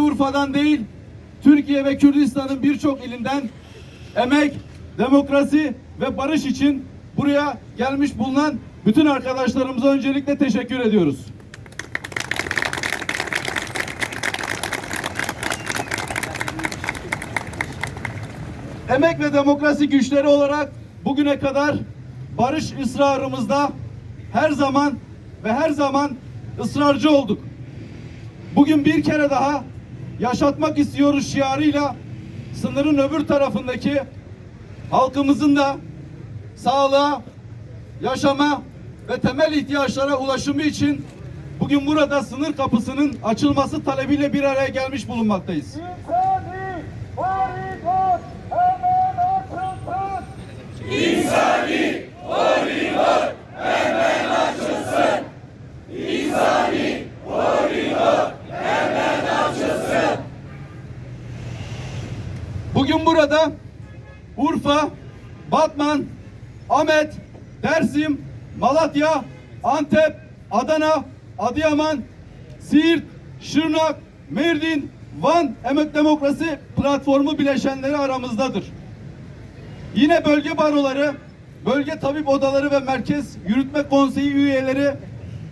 Urfa'dan değil, Türkiye ve Kürdistan'ın birçok ilinden emek, demokrasi ve barış için buraya gelmiş bulunan bütün arkadaşlarımıza öncelikle teşekkür ediyoruz. Emek ve demokrasi güçleri olarak bugüne kadar barış ısrarımızda her zaman ve her zaman ısrarcı olduk. Bugün bir kere daha yaşatmak istiyoruz şiarıyla sınırın öbür tarafındaki halkımızın da sağlığa, yaşama ve temel ihtiyaçlara ulaşımı için bugün burada sınır kapısının açılması talebiyle bir araya gelmiş bulunmaktayız. İnsani Bugün burada Urfa, Batman, Ahmet, Dersim, Malatya, Antep, Adana, Adıyaman, Siirt, Şırnak, Mardin, Van Emek Demokrasi Platformu bileşenleri aramızdadır. Yine bölge baroları, bölge tabip odaları ve merkez yürütme konseyi üyeleri,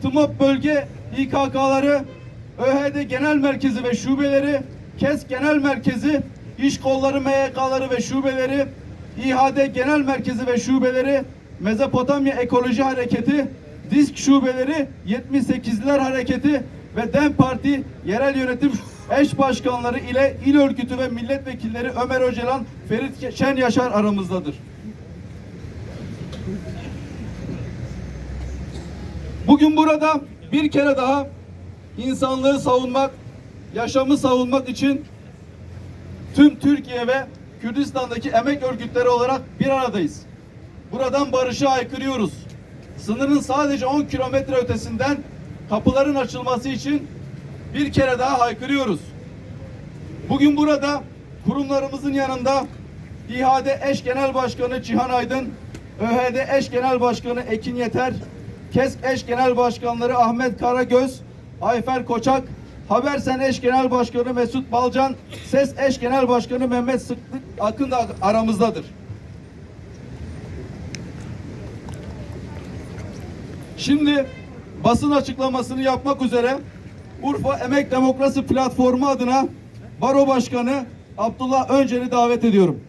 TMOP bölge İKK'ları, ÖHD genel merkezi ve şubeleri, KES genel merkezi, iş kolları MYK'ları ve şubeleri, İHD genel merkezi ve şubeleri, Mezopotamya Ekoloji Hareketi, DİSK şubeleri, 78'ler Hareketi ve DEM Parti yerel yönetim eş başkanları ile il örgütü ve milletvekilleri Ömer Öcalan, Ferit Şen Yaşar aramızdadır. Bugün burada bir kere daha insanlığı savunmak, yaşamı savunmak için tüm Türkiye ve Kürdistan'daki emek örgütleri olarak bir aradayız. Buradan barışı aykırıyoruz. Sınırın sadece 10 kilometre ötesinden kapıların açılması için bir kere daha haykırıyoruz. Bugün burada kurumlarımızın yanında İHAD Eş Genel Başkanı Cihan Aydın, ÖHD Eş Genel Başkanı Ekin Yeter, KESK Eş Genel Başkanları Ahmet Karagöz, Ayfer Koçak, Habersen Eş Genel Başkanı Mesut Balcan, SES Eş Genel Başkanı Mehmet Sıklık Akın da aramızdadır. Şimdi basın açıklamasını yapmak üzere Urfa Emek Demokrasi Platformu adına Baro Başkanı Abdullah Öncel'i davet ediyorum.